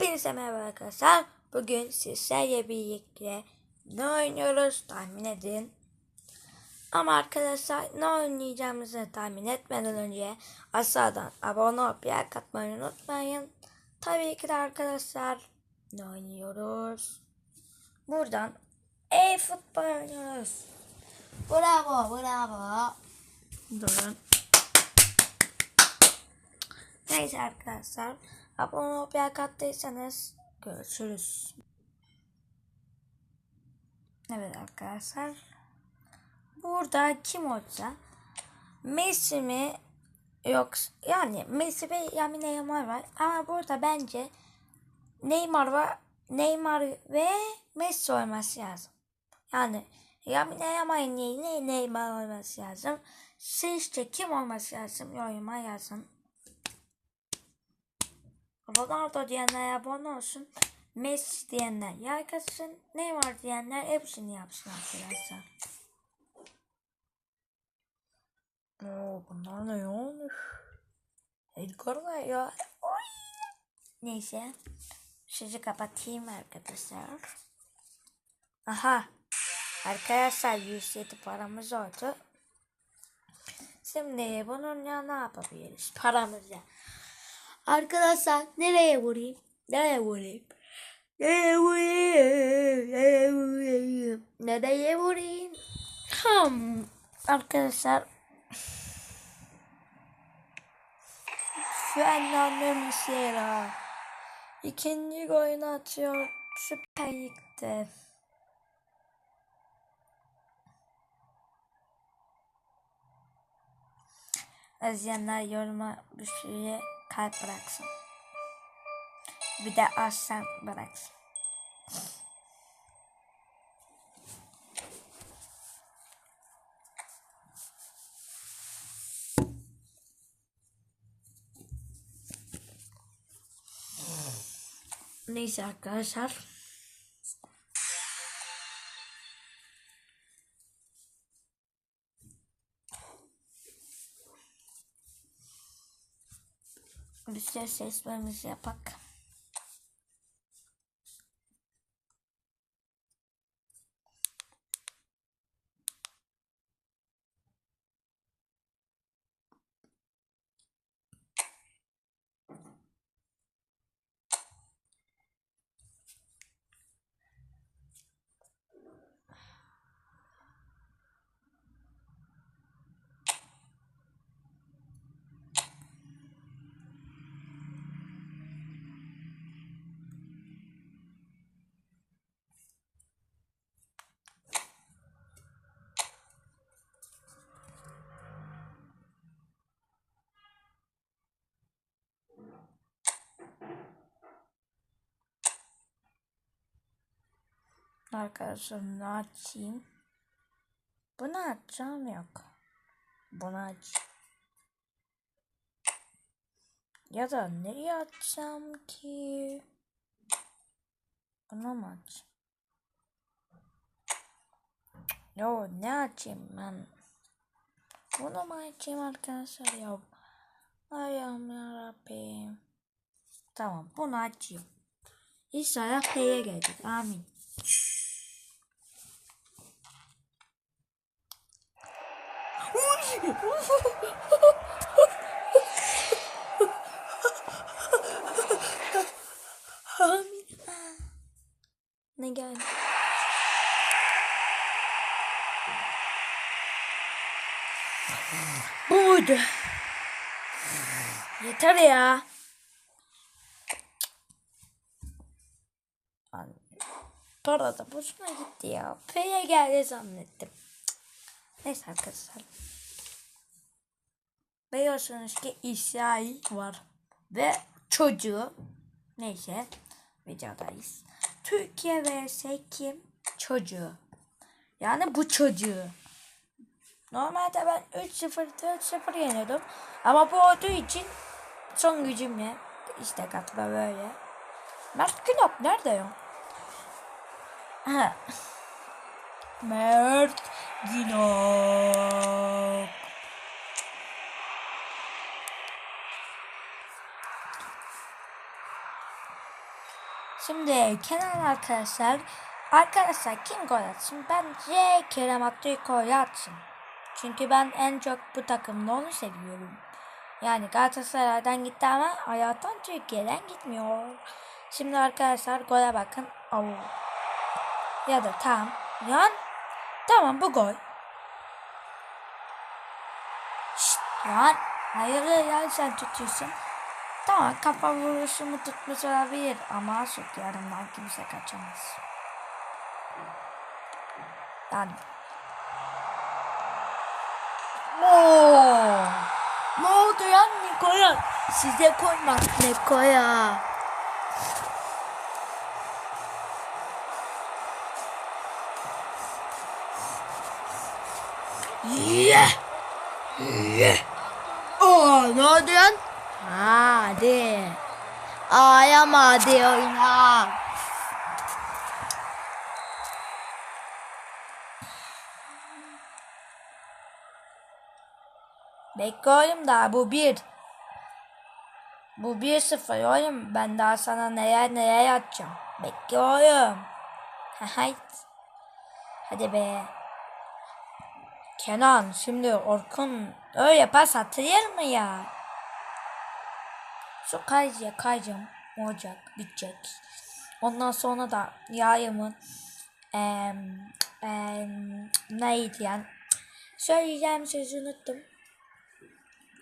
Hepinize merhaba arkadaşlar. Bugün sizlerle birlikte ne oynuyoruz tahmin edin. Ama arkadaşlar ne oynayacağımızı tahmin etmeden önce aşağıdan abone olup like atmayı unutmayın. Tabii ki de arkadaşlar ne oynuyoruz? Buradan e-futbol oynuyoruz. Bravo bravo. Durun. Neyse arkadaşlar. Abone olup like attıysanız görüşürüz. Evet arkadaşlar. Burada kim olsa Messi mi yok yani Messi ve Lamine Yamal var ama burada bence Neymar var Neymar ve Messi olması lazım. Yani Lamine Yamal'in yerine Neymar olması lazım. Sizce kim olması lazım? Yoruma yazın. Ronaldo diyenler abone olsun. Messi diyenler yakasın. Neymar diyenler hepsini yapsın arkadaşlar. Oo, bunlar ne olmuş? Edgar var ya. Oy. Neyse. Sizi kapatayım arkadaşlar. Aha. Arkadaşlar 107 paramız oldu. Şimdi bununla ne yapabiliriz? Paramızla. Arkadaşlar nereye vurayım? Nereye vurayım? Nereye vurayım? Nereye vurayım? Nereye vurayım? Hmm. Arkadaşlar Fernando Muslera ikinci golünü atıyor Süper Lig'de. izleyenler yoruma bir şeye kalp bıraksın. Bir de aslan bıraksın. Neyse arkadaşlar. Bir ses seslerimizi yapak. Arkadaşlar ne açayım? Bunu açacağım yok. Bunu aç. Ya da nereye açacağım ki? Bunu mu aç? Yo ne açayım ben? Bunu mu açayım arkadaşlar ya? Ayağım yarabbim. Tamam bunu açayım. İnşallah P'ye gelecek. Amin. Amin. Ne geldi? Bu muydu? Yeter ya. Para da boşuna gitti ya. P'ye geldi zannettim. Neyse arkadaşlar. Biliyorsunuz ki İsrail var. Ve çocuğu. Neyse. Videodayız. Türkiye vs kim? Çocuğu. Yani bu çocuğu. Normalde ben 3-0 4-0 yeniyordum. Ama bu olduğu için son gücümle işte katma böyle. Mert Günok nerede ya? Mert Günok. Şimdi Kenan arkadaşlar. Arkadaşlar kim gol atsın? Bence Kerem Aktürkoğlu atsın. Çünkü ben en çok bu takımda onu seviyorum. Yani Galatasaray'dan gitti ama hayattan Türkiye'den gitmiyor. Şimdi arkadaşlar gole bakın. Oo. Ya da tamam. Yan. Tamam bu gol. Şşt, yan. Hayır ya sen tutuyorsun. Tamam kafa vuruşumu tutmuş olabilir ama şut yarımdan kimse kaçamaz. Yani. Oo. Ne oldu ya Nikola? Size koymak Nikola. Yeah. Yeah. Oo, ne oldu lan? Hadi. Ağlama hadi oyna. Bekle oğlum daha bu bir. Bu bir sıfır oğlum. Ben daha sana neler neler atacağım. Bekle oğlum. Hadi be. Kenan şimdi Orkun öyle pas atılır mı ya? Şu kayıcıya kayacağım. Olacak. Bitecek. Ondan sonra da yayımın em, em, neydi yani? Söyleyeceğim sözü unuttum.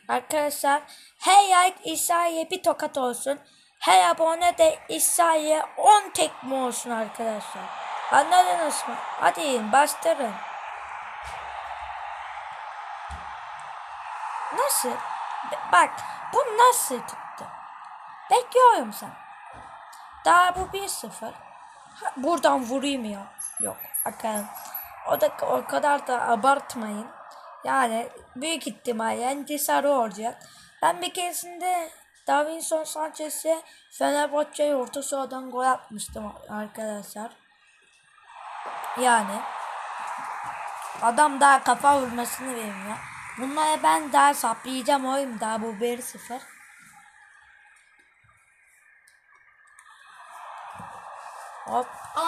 Arkadaşlar her like İsa'ya bir tokat olsun. Her abone de İsa'ya 10 tekme olsun arkadaşlar. Anladınız mı? Hadi yiyin, bastırın. Nasıl? Bak bu nasıl tuttu? Bekliyorum sen. Daha bu 1-0. Ha, Buradan vurayım ya. Yok. Bakın. O da o kadar da abartmayın. Yani büyük ihtimalle entisarı olacak. Ben bir keresinde Davinson Sanchez'e Fenerbahçe'ye orta sahadan gol atmıştım arkadaşlar. Yani adam daha kafa vurmasını bilmiyor. Bunlara ben daha saplayacağım oyum daha bu 1-0. Hop Oğlum.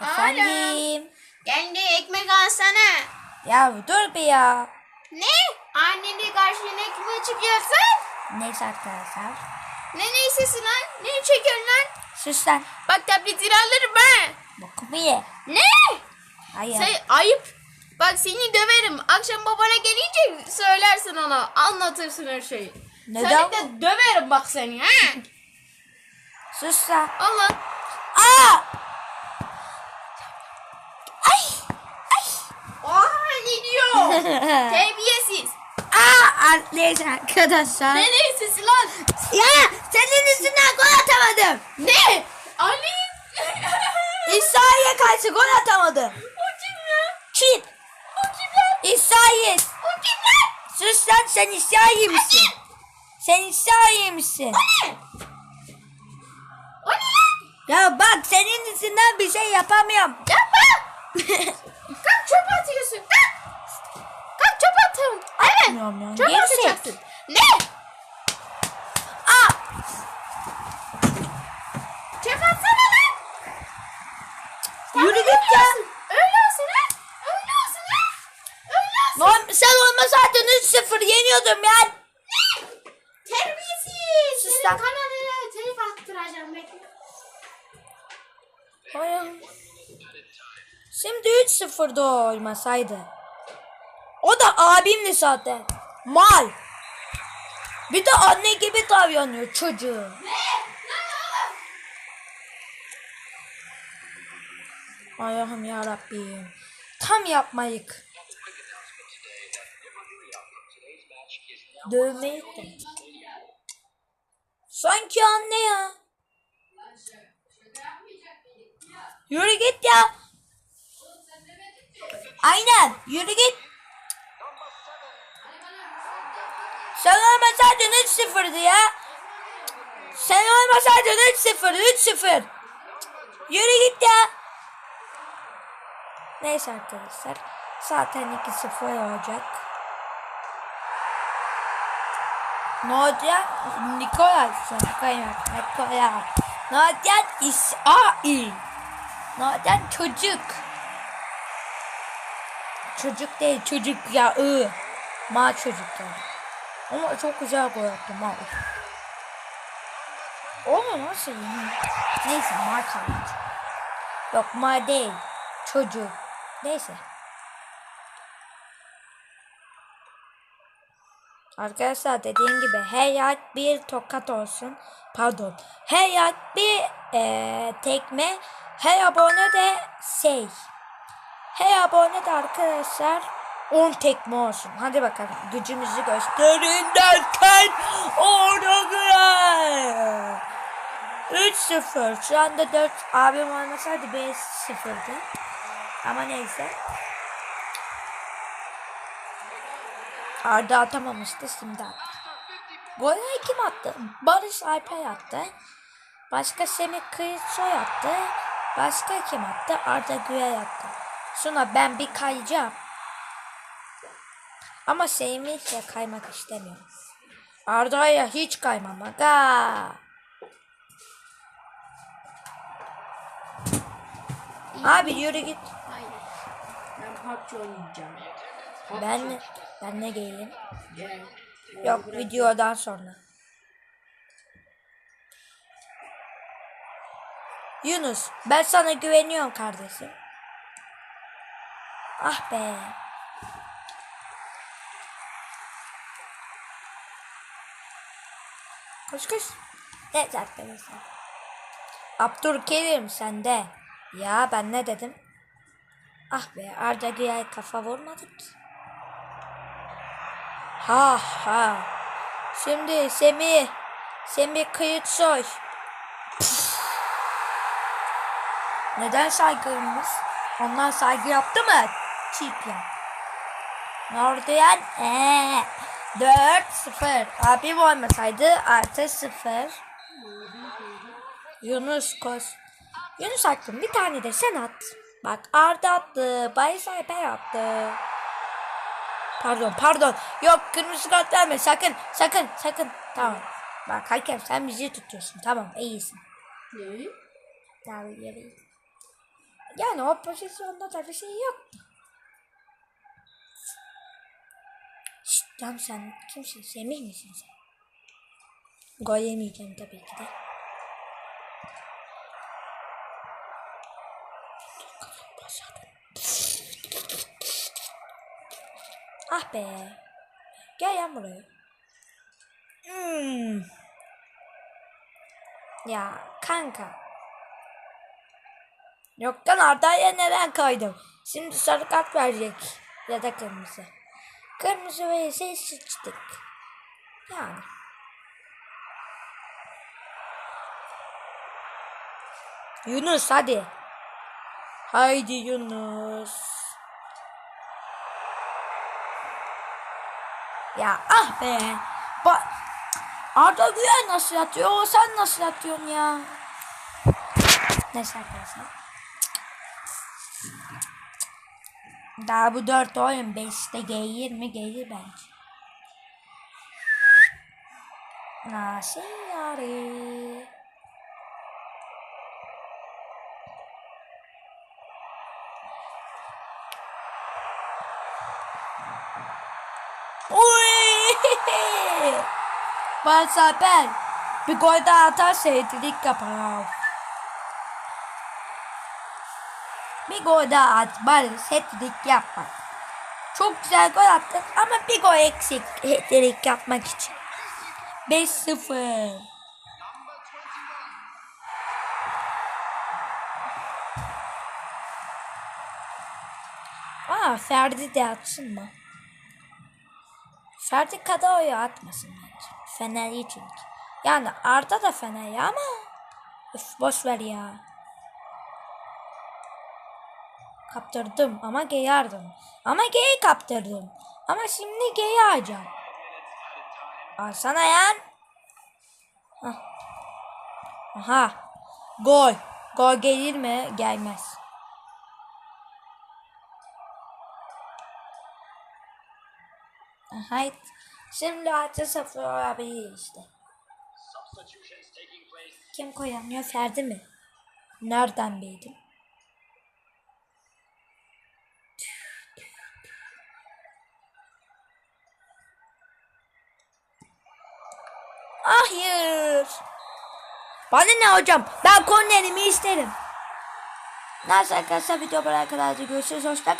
Oğlum. efendim. Kendi ekmek alsana. Ya dur bir ya. Ne? Annenin karşına ekmek çıkıyorsun? Neyse arkadaşlar. Ne neyse lan? Ne çekiyorsun lan? Sus lan. Bak tabletini alırım ha. Bokumu ye. Ne? Hayır. Sen ayıp. Bak seni döverim. Akşam babana gelince söylersin ona. Anlatırsın her şeyi. Neden? Seni de döverim bak seni ha. Sus lan. Allah. Aa! Ay! Oha ne diyor? Terbiyesiz. Aa! Neyse arkadaşlar. Ne neyse lan? Ya senin yüzünden gol atamadım. Ne? Ali. İsrail'e karşı gol atamadım. o kim ya? Kim? O kim lan? İsrail. O kim lan? Sus lan sen misin? Sen misin? O ne? Ya bak senin yüzünden bir şey yapamıyorum. Yapma. Kalk çöp atıyorsun. Kalk. Kalk çöp atın. Evet. Ya, Çöp gerisi. atacaksın. Ne? Aa! Çöp atsana lan. Yürü Sen git ya. öyle olsun. Lan. Öyle olsun lan. Öyle olsun. Lan sen olmasaydın 3-0 yeniyordum ya. Ne? Terbiyesiz. Sus lan. Ay. Şimdi 3-0 da olmasaydı. O da abimdi zaten. Mal. Bir de anne gibi davranıyor çocuğu. Allah'ım ya Rabbim. Tam yapmayık. Dövmeyi de. Sanki anne ya. Yürü git ya. Aynen. Yürü git. Sen olmasaydın 3-0'dı ya. Sen olmasaydın 3-0. 3-0. Yürü git ya. Neyse arkadaşlar. Zaten 2-0 olacak. Ne olacak? Nikola. Nikola. Nikola. Naden İsrail. Naden çocuk. Çocuk değil çocuk ya ı. Ma çocuk yani. Ama çok güzel gol attı ma. Onu nasıl yiyeyim? Neyse ma kaldı. Yok ma değil. Çocuk. Neyse. Arkadaşlar dediğim gibi her bir tokat olsun. Pardon. Her bir eee, tekme. Her abone de şey. Her abone de arkadaşlar 10 tekme olsun. Hadi bakalım gücümüzü gösterin derken göre. 3-0. Şu anda 4 abim olmasaydı 5-0'dı. Ama neyse. Arda atamamıştı şimdi attı. Golü kim attı? Barış Alper attı. Başka Semih Kılıçsoy attı. Başka kim attı? Arda Güler attı. Sonra ben bir kayacağım. Ama Semih'le kaymak istemiyorum. Arda'ya hiç kaymam. Aga. Abi yürü git. Hayır. Ben PUBG oynayacağım. Ben ben ne geleyim? Gel. Yok videodan sonra. Yunus ben sana güveniyorum kardeşim. Ah be. Koş koş. Evet arkadaşlar. Abdülkerim sende. Ya ben ne dedim? Ah be Arda Güler kafa vurmadık ki. Ha ha. Şimdi Semih. Semih Kıyıtsoy. Püf. Neden saygılımız? Onlar saygı yaptı mı? Çiğ ya. Yani? Ee, 4-0. Abim olmasaydı artı 0. Yunus koş. Yunus hakkım bir tane de sen at. Bak Arda attı. Bayis Alper attı. Pardon pardon. Yok kırmızı kart verme sakın sakın sakın. Tamam. Bak hakem sen bizi tutuyorsun. Tamam iyisin. Ne? Tamam yeri. Yani o pozisyonda da bir şey yok. Şşt lan sen kimsin? Semih misin sen? Gol yemeyeceğim tabii ki de. Be. Gel yan buraya. Hmm. Ya kanka. Yoktan Arda'ya neden kaydım? Şimdi sarı kart verecek. Ya da kırmızı. Kırmızı verirse sıçtık. Yani. Yunus hadi. Haydi Yunus. Ya ah be. Ba Arda Güler nasıl yatıyor? Sen nasıl yatıyorsun ya? Neyse arkadaşlar. Daha bu dört oyun 5'te G20 gelir bence. Nasıl yari? Varsa ben bir gol daha atarsa etkilik yapar. Bir gol daha at bari setlik yapma. Çok güzel gol attık ama bir gol eksik etkilik yapmak için. 5-0. Aa Ferdi de atsın mı? Ferdi Kadıoyu atmasın bence. Fener'i çünkü. Yani Arda da Fener'i ama Üf, boş ver ya. Kaptırdım ama G'yi ardım. Ama G'yi kaptırdım. Ama şimdi G'yi alacağım. Alsana yan. Hah. Aha. Gol. Gol gelir mi? Gelmez. Hayır. Şimdi artı sıfır olabilir işte. Kim koyamıyor? Ferdi mi? Nereden bildim? Hayır. Bana ne hocam? Ben kornerimi isterim. Neyse arkadaşlar video kadar görüşürüz. Hoşça kalın.